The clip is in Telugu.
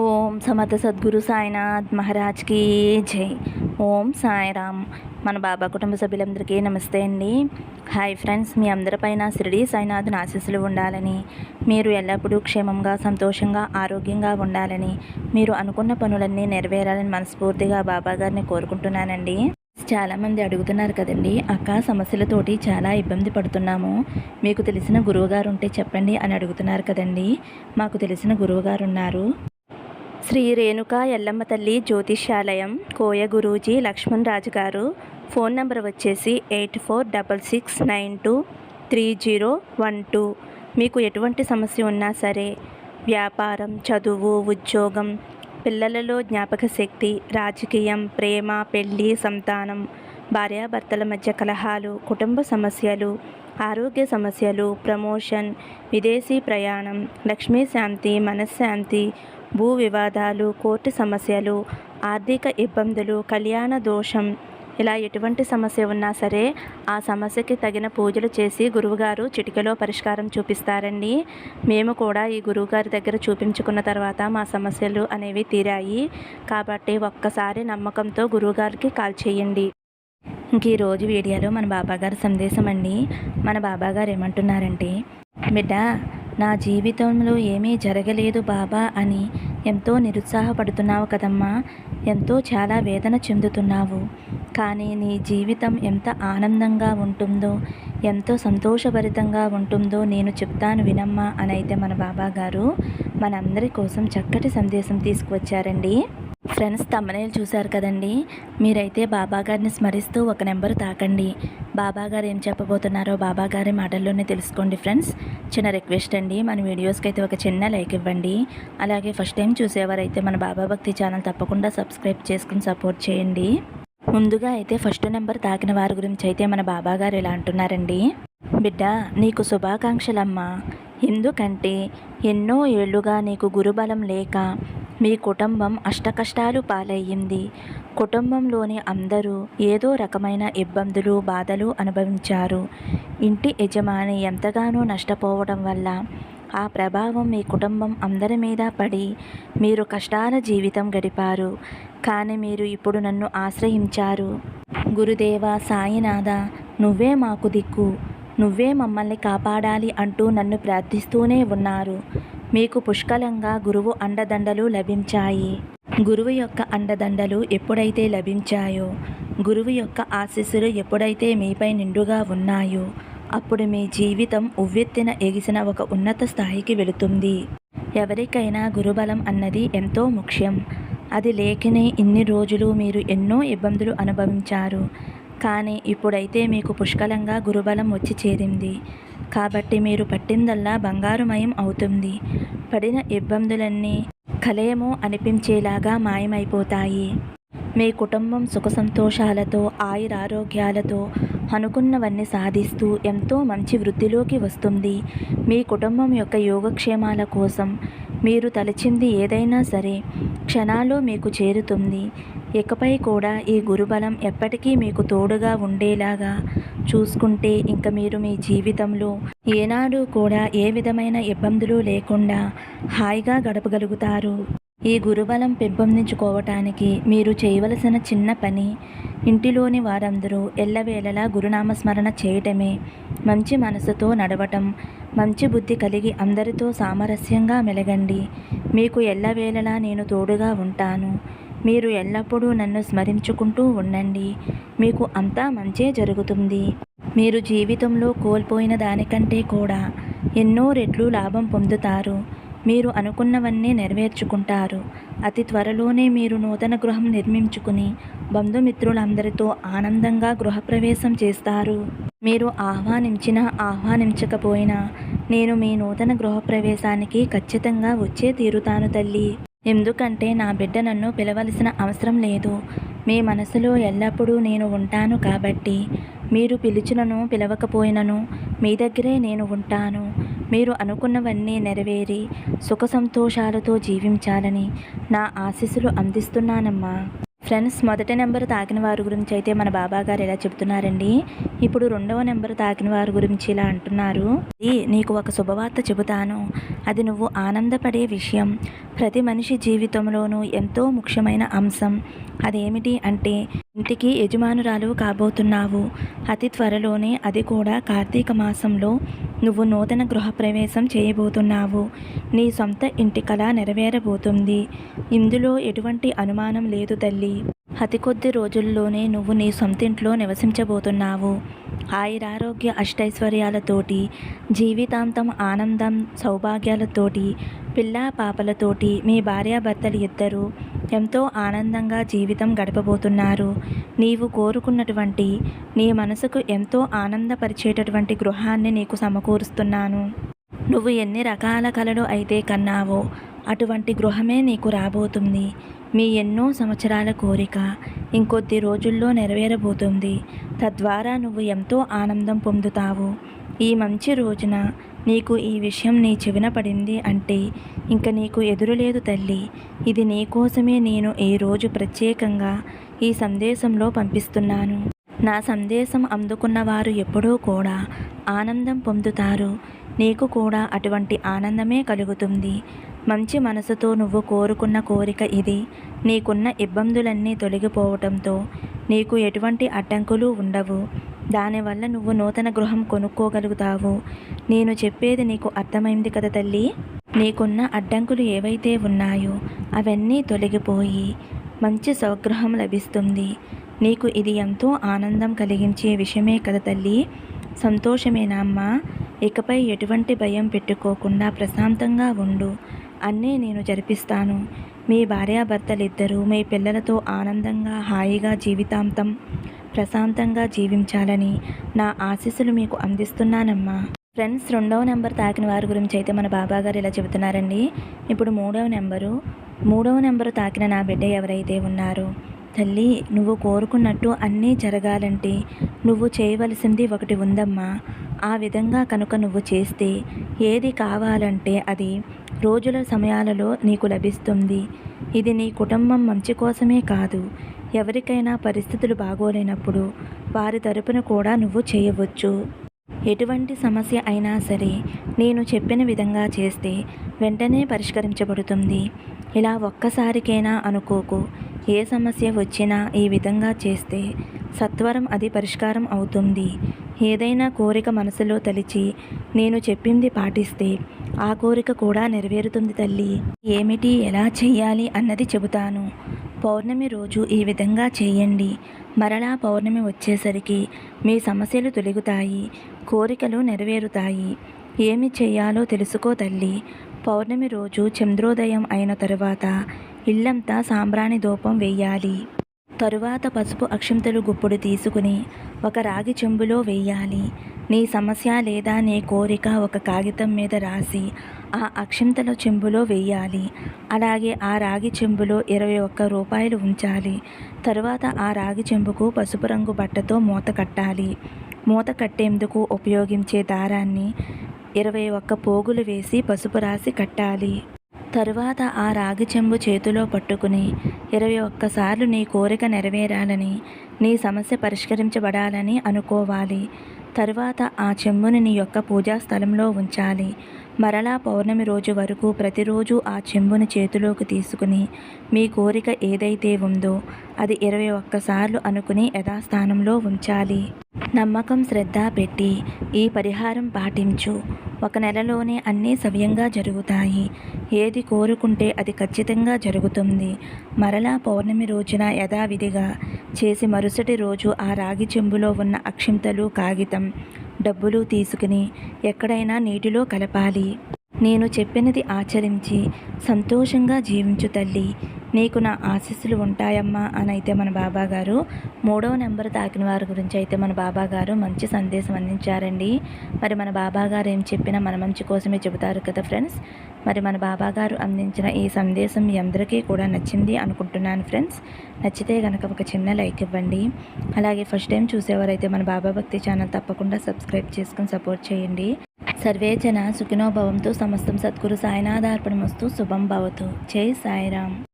ఓం సమర్థ సద్గురు సాయినాథ్ మహారాజ్కి జై. ఓం సాయిరామ్. మన బాబా కుటుంబ సభ్యులందరికీ నమస్తే అండి. హాయ్ ఫ్రెండ్స్ మీ అందరిపైన షిరిడి సాయినాథ్ ఆశీస్సులు ఉండాలని మీరు ఎల్లప్పుడూ క్షేమంగా సంతోషంగా ఆరోగ్యంగా ఉండాలని మీరు అనుకున్న పనులన్నీ నెరవేరాలని మనస్ఫూర్తిగా బాబా గారిని కోరుకుంటున్నానండి. చాలామంది అడుగుతున్నారు కదండి అక్క సమస్యలతోటి చాలా ఇబ్బంది పడుతున్నాము. మీకు తెలిసిన గురువుగారు ఉంటే చెప్పండి అని అడుగుతున్నారు కదండి. మాకు తెలిసిన గురువుగారు ఉన్నారు. శ్రీ రేణుక ఎల్లమ్మ తల్లి జ్యోతిష్యాలయం కోయ గురూజీ లక్ష్మణ్ రాజు గారు. ఫోన్ నంబర్ వచ్చేసి eight four double six nine two three zero one two. మీకు ఎటువంటి సమస్య ఉన్నా సరే వ్యాపారం చదువు ఉద్యోగం పిల్లలలో జ్ఞాపక శక్తి రాజకీయం ప్రేమ పెళ్ళి సంతానం భార్యాభర్తల మధ్య కలహాలు కుటుంబ సమస్యలు ఆరోగ్య సమస్యలు ప్రమోషన్ విదేశీ ప్రయాణం లక్ష్మీ శాంతి మనశ్శాంతి భూ వివాదాలు కోర్టు సమస్యలు ఆర్థిక ఇబ్బందులు కళ్యాణ దోషం. ఇలా ఎటువంటి సమస్య ఉన్నా సరే ఆ సమస్యకి తగిన పూజలు చేసి గురువుగారు చిటికలో పరిష్కారం చూపిస్తారండి. మేము కూడా ఈ గురువుగారి దగ్గర చూపించుకున్న తర్వాత మా సమస్యలు అనేవి తీరాయి. కాబట్టి ఒక్కసారి నమ్మకంతో గురువుగారికి కాల్ చేయండి. ఇంక ఈరోజు వీడియోలో మన బాబాగారి సందేశం అండి. మన బాబాగారు ఏమంటున్నారంటే బిడ్డ నా జీవితంలో ఏమీ జరగలేదు బాబా అని ఎంతో నిరుత్సాహపడుతున్నావు కదమ్మా. ఎంతో చాలా వేదన చెందుతున్నావు. కానీ నీ జీవితం ఎంత ఆనందంగా ఉంటుందో ఎంతో సంతోషభరితంగా ఉంటుందో నేను చెప్తాను వినమ్మా అని అయితే మన బాబా గారు మనందరి కోసం చక్కటి సందేశం తీసుకువచ్చారండి. ఫ్రెండ్స్ తమ్మనేలు చూశారు కదండి? మీరైతే బాబా గారిని స్మరిస్తూ ఒక నెంబర్ తాకండి. బాబాగారు ఏం చెప్పబోతున్నారో బాబాగారి మాటల్లోనే తెలుసుకోండి ఫ్రెండ్స్. చిన్న రిక్వెస్ట్ అండి మన వీడియోస్కి అయితే ఒక చిన్న లైక్ ఇవ్వండి. అలాగే ఫస్ట్ టైం చూసేవారైతే మన బాబా భక్తి ఛానల్ తప్పకుండా సబ్స్క్రైబ్ చేసుకుని సపోర్ట్ చేయండి. ముందుగా అయితే ఫస్ట్ నెంబర్ తాకిన వారి గురించి అయితే మన బాబా గారు ఇలా అంటున్నారండి. బిడ్డ నీకు శుభాకాంక్షలమ్మా. ఎందుకంటే ఎన్నో ఏళ్ళుగా నీకు గురుబలం లేక మీ కుటుంబం అష్టకష్టాలు పాలయ్యింది. కుటుంబంలోని అందరూ ఏదో రకమైన ఇబ్బందులు బాధలు అనుభవించారు. ఇంటి యజమాని ఎంతగానో నష్టపోవడం వల్ల ఆ ప్రభావం మీ కుటుంబం అందరి మీద పడి మీరు కష్టాల జీవితం గడిపారు. కానీ మీరు ఇప్పుడు నన్ను ఆశ్రయించారు. గురుదేవ సాయినాథ నువ్వే మాకు దిక్కు. నువ్వే మమ్మల్ని కాపాడాలి అంటూ నన్ను ప్రార్థిస్తూనే ఉన్నారు. మీకు పుష్కలంగా గురువు అండదండలు లభించాయి. గురువు యొక్క అండదండలు ఎప్పుడైతే లభించాయో గురువు యొక్క ఆశీస్సులు ఎప్పుడైతే మీపై నిండుగా ఉన్నాయో అప్పుడు మీ జీవితం ఉవ్వెత్తిన ఎగిసిన ఒక ఉన్నత స్థాయికి వెళుతుంది. ఎవరికైనా గురుబలం అన్నది ఎంతో ముఖ్యం. అది లేకనే ఇన్ని రోజులు మీరు ఎన్నో ఇబ్బందులు అనుభవించారు. కానీ ఇప్పుడైతే మీకు పుష్కలంగా గురుబలం వచ్చి చేరింది. కాబట్టి మీరు పట్టిందల్లా బంగారుమయం అవుతుంది. పడిన ఇబ్బందులన్నీ కలేమో అనిపించేలాగా మాయమైపోతాయి. మీ కుటుంబం సుఖ సంతోషాలతో ఆయురారోగ్యాలతో అనుకున్నవన్నీ సాధిస్తూ ఎంతో మంచి వృద్ధిలోకి వస్తుంది. మీ కుటుంబం యొక్క యోగక్షేమాల కోసం మీరు తలచింది ఏదైనా సరే క్షణాల్లో మీకు చేరుతుంది. ఇకపై కూడా ఈ గురుబలం ఎప్పటికీ మీకు తోడుగా ఉండేలాగా చూసుకుంటే ఇంక మీరు మీ జీవితంలో ఏనాడు కూడా ఏ విధమైన ఇబ్బందులు లేకుండా హాయిగా గడపగలుగుతారు. ఈ గురుబలం పెంపొందించుకోవటానికి మీరు చేయవలసిన చిన్న పని ఇంటిలోని వారందరూ ఎల్లవేళలా గురునామస్మరణ చేయటమే. మంచి మనసుతో నడవటం మంచి బుద్ధి కలిగి అందరితో సామరస్యంగా మెలగండి. మీకు ఎల్లవేళలా నేను తోడుగా ఉంటాను. మీరు ఎల్లప్పుడూ నన్ను స్మరించుకుంటూ ఉండండి. మీకు అంతా మంచే జరుగుతుంది. మీరు జీవితంలో కోల్పోయిన దానికంటే కూడా ఎన్నో రెట్లు లాభం పొందుతారు. మీరు అనుకున్నవన్నీ నెరవేర్చుకుంటారు. అతి త్వరలోనే మీరు నూతన గృహం నిర్మించుకుని బంధుమిత్రులందరితో ఆనందంగా గృహప్రవేశం చేస్తారు. మీరు ఆహ్వానించినా ఆహ్వానించకపోయినా నేను మీ నూతన గృహప్రవేశానికి ఖచ్చితంగా వచ్చే తీరుతాను తల్లి. ఎందుకంటే నా బిడ్డ నన్ను పిలవలసిన అవసరం లేదు. మీ మనసులో ఎల్లప్పుడూ నేను ఉంటాను కాబట్టి మీరు పిలిచినను పిలవకపోయినను మీ దగ్గరే నేను ఉంటాను. మీరు అనుకున్నవన్నీ నెరవేరి సుఖ సంతోషాలతో జీవించాలని నా ఆశీస్సులు అందిస్తున్నానమ్మా. ఫ్రెండ్స్ మొదటి నెంబర్ తాకిన వారి గురించి అయితే మన బాబా గారు ఇలా చెబుతున్నారండి. ఇప్పుడు రెండవ నెంబర్ తాకిన వారి గురించి ఇలా అంటున్నారు. నీకు ఒక శుభవార్త చెబుతాను. అది నువ్వు ఆనందపడే విషయం. ప్రతి మనిషి జీవితంలోనూ ఎంతో ముఖ్యమైన అంశం. అదేమిటి అంటే ఇంటికి యజమానురాలు కాబోతున్నావు. అతి త్వరలోనే అది కూడా కార్తీక మాసంలో నువ్వు నూతన గృహప్రవేశం చేయబోతున్నావు. నీ సొంత ఇంటి కళ నెరవేరబోతుంది. ఇందులో ఎటువంటి అనుమానం లేదు తల్లి. అతి కొద్ది రోజుల్లోనే నువ్వు నీ సొంతింట్లో నివసించబోతున్నావు. ఆయురారోగ్య అష్టైశ్వర్యాలతోటి జీవితాంతం ఆనందం సౌభాగ్యాలతోటి పిల్లా పాపలతోటి మీ భార్యాభర్తలు ఇద్దరు ఎంతో ఆనందంగా జీవితం గడపబోతున్నారు. నీవు కోరుకున్నటువంటి నీ మనసుకు ఎంతో ఆనందపరిచేటటువంటి గృహాన్ని నీకు సమకూరుస్తున్నాను. నువ్వు ఎన్ని రకాల కళలు అయితే కన్నావో అటువంటి గృహమే నీకు రాబోతుంది. మీ ఎన్నో సంవత్సరాల కోరిక ఇంకొద్ది రోజుల్లో నెరవేరబోతుంది. తద్వారా నువ్వు ఎంతో ఆనందం పొందుతావు. ఈ మంచి రోజున నీకు ఈ విషయం నీ చెవిన పడింది అంటే ఇంక నీకు ఎదురులేదు తల్లి. ఇది నీ కోసమే నేను ఈ రోజు ప్రత్యేకంగా ఈ సందేశంలో పంపిస్తున్నాను. నా సందేశం అందుకున్న వారు ఎప్పుడూ కూడా ఆనందం పొందుతారు. నీకు కూడా అటువంటి ఆనందమే కలుగుతుంది. మంచి మనసుతో నువ్వు కోరుకున్న కోరిక ఇది. నీకున్న ఇబ్బందులన్నీ తొలగిపోవటంతో నీకు ఎటువంటి అడ్డంకులు ఉండవు. దానివల్ల నువ్వు నూతన గృహం కొనుక్కోగలుగుతావు. నేను చెప్పేది నీకు అర్థమైంది కదా తల్లి? నీకున్న అడ్డంకులు ఏవైతే ఉన్నాయో అవన్నీ తొలగిపోయి మంచి స్వగృహం లభిస్తుంది. నీకు ఇది ఎంతో ఆనందం కలిగించే విషయమే కదా తల్లి? సంతోషమేనా అమ్మా? ఇకపై ఎటువంటి భయం పెట్టుకోకుండా ప్రశాంతంగా ఉండు. అన్నీ నేను జరిపిస్తాను. మీ భార్యాభర్తలిద్దరూ మీ పిల్లలతో ఆనందంగా హాయిగా జీవితాంతం ప్రశాంతంగా జీవించాలని నా ఆశీస్సులు మీకు అందిస్తున్నానమ్మా. ఫ్రెండ్స్ రెండవ నెంబర్ తాకిన వారి గురించి అయితే మన బాబా గారు ఇలా చెబుతున్నారండి. ఇప్పుడు మూడవ నెంబరు. మూడవ నెంబరు తాకిన నా బిడ్డ ఎవరైతే ఉన్నారో తల్లి నువ్వు కోరుకున్నట్టు అన్నీ జరగాలంటే నువ్వు చేయవలసింది ఒకటి ఉందమ్మా. ఆ విధంగా కనుక నువ్వు చేస్తే ఏది కావాలంటే అది రోజుల సమయాలలో నీకు లభిస్తుంది. ఇది నీ కుటుంబం మంచి కోసమే కాదు. ఎవరికైనా పరిస్థితులు బాగోలేనప్పుడు వారి తరపున కూడా నువ్వు చేయవచ్చు. ఎటువంటి సమస్య అయినా సరే నేను చెప్పిన విధంగా చేస్తే వెంటనే పరిష్కరించబడుతుంది. ఇలా ఒక్కసారికైనా అనుకోకు. ఏ సమస్య వచ్చినా ఈ విధంగా చేస్తే సత్వరం అది పరిష్కారం అవుతుంది. ఏదైనా కోరిక మనసులో తలిచి నేను చెప్పింది పాటిస్తే ఆ కోరిక కూడా నెరవేరుతుంది తల్లి. ఏమిటి ఎలా చెయ్యాలి అన్నది చెబుతాను. పౌర్ణమి రోజు ఈ విధంగా చేయండి. మరలా పౌర్ణమి వచ్చేసరికి మీ సమస్యలు తొలగుతాయి కోరికలు నెరవేరుతాయి. ఏమి చేయాలో తెలుసుకో తల్లి. పౌర్ణమి రోజు చంద్రోదయం అయిన తరువాత ఇల్లంతా సాంబ్రాణి ధూపం వేయాలి. తరువాత పసుపు అక్షింతలు గుప్పుడు తీసుకుని ఒక రాగి చెంబులో వేయాలి. నీ సమస్య లేదా నీ కోరిక ఒక కాగితం మీద రాసి ఆ అక్షింతల చెంబులో వేయాలి అలాగే ఆ రాగి చెంబులో ఇరవై ఒక్క రూపాయలు ఉంచాలి. తరువాత ఆ రాగి చెంబుకు పసుపు రంగు బట్టతో మూత కట్టాలి. మూత కట్టేందుకు ఉపయోగించే దారాన్ని ఇరవై ఒక్క పోగులు వేసి పసుపు రాసి కట్టాలి. తరువాత ఆ రాగి చెంబు చేతిలో పట్టుకుని ఇరవై ఒక్కసార్లు నీ కోరిక నెరవేరాలని నీ సమస్య పరిష్కరించబడాలని అనుకోవాలి. తరువాత ఆ చెంబుని నీ యొక్క పూజా స్థలంలో ఉంచాలి. మరలా పౌర్ణమి రోజు వరకు ప్రతిరోజు ఆ చెంబుని చేతిలోకి తీసుకుని మీ కోరిక ఏదైతే ఉందో అది ఇరవై ఒక్కసార్లు అనుకుని యథాస్థానంలో ఉంచాలి. నమ్మకం శ్రద్ధ పెట్టి ఈ పరిహారం పాటించు. ఒక నెలలోనే అన్నీ సవ్యంగా జరుగుతాయి. ఏది కోరుకుంటే అది ఖచ్చితంగా జరుగుతుంది. మరలా పౌర్ణమి రోజున యథావిధిగా చేసి మరుసటి రోజు ఆ రాగి చెంబులో ఉన్న అక్షింతలు కాగితం డబ్బులు తీసుకుని ఎక్కడైనా నీటిలో కలపాలి. నేను చెప్పినది ఆచరించి సంతోషంగా జీవించు తల్లి. నీకు నా ఆశీస్సులు ఉంటాయమ్మా అని అయితే మన బాబా గారు మూడవ నెంబర్ తాకిన వారి గురించి అయితే మన బాబా గారు మంచి సందేశం అందించారండి. మరి మన బాబా గారు ఏం చెప్పినా మన మంచి కోసమే చెబుతారు కదా ఫ్రెండ్స్? మరి మన బాబా గారు అందించిన ఈ సందేశం మీ అందరికీ కూడా నచ్చింది అనుకుంటున్నాను ఫ్రెండ్స్. నచ్చితే కనుక ఒక చిన్న లైక్ ఇవ్వండి. అలాగే ఫస్ట్ టైం చూసేవారైతే మన బాబా భక్తి ఛానల్ తప్పకుండా సబ్స్క్రైబ్ చేసుకుని సపోర్ట్ చేయండి. సర్వేచన సుఖినోభవంతో సమస్తం సద్గురు సాయినాథార్పణమస్తు శుభం భవతు. జై సాయిరామ్.